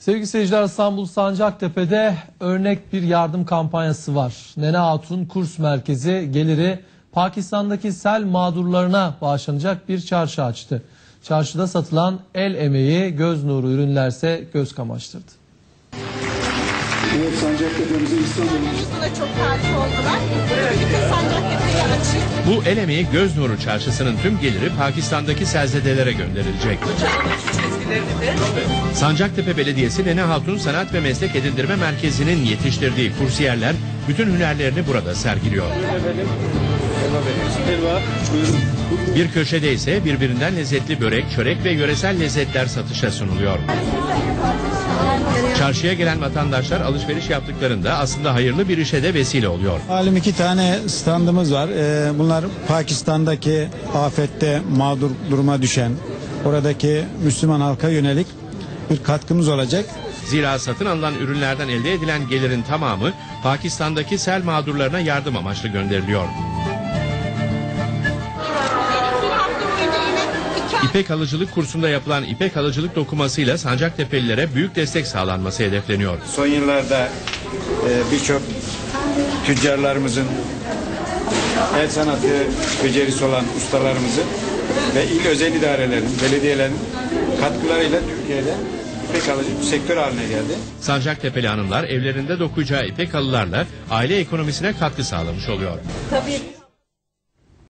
Sevgili seyirciler İstanbul Sancaktepe'de örnek bir yardım kampanyası var. Nene Hatun Kurs Merkezi geliri Pakistan'daki sel mağdurlarına bağışlanacak bir çarşı açtı. Çarşıda satılan el emeği, göz nuru ürünlerse göz kamaştırdı. Evet Sancaktepe'mize İstanbul'un çok harika oldular. Bütün Sancaktepe'yi açık. Bu el emeği göz nuru çarşısının tüm geliri Pakistan'daki selzedelere gönderilecek. Sancaktepe Belediyesi Nene Hatun Sanat ve Meslek Edindirme Merkezi'nin yetiştirdiği kursiyerler bütün hünerlerini burada sergiliyor. Helva, buyurun. Bir köşede ise birbirinden lezzetli börek, çörek ve yöresel lezzetler satışa sunuluyor. Çarşıya gelen vatandaşlar alışveriş yaptıklarında aslında hayırlı bir işe de vesile oluyor. Halim iki tane standımız var. Ee, bunlar Pakistan'daki afette mağdur duruma düşen oradaki Müslüman halka yönelik bir katkımız olacak. Zira satın alınan ürünlerden elde edilen gelirin tamamı Pakistan'daki sel mağdurlarına yardım amaçlı gönderiliyor. İpek alıcılık kursunda yapılan ipek alıcılık dokumasıyla Sancaktepe'lilere büyük destek sağlanması hedefleniyor. Son yıllarda e, birçok tüccarlarımızın el sanatı becerisi olan ustalarımızın ve il özel idarelerin, belediyelerin katkılarıyla Türkiye'de ipek alıcı bir sektör haline geldi. Sancaktepe'li hanımlar evlerinde dokuyacağı ipek halılarla aile ekonomisine katkı sağlamış oluyor. Tabii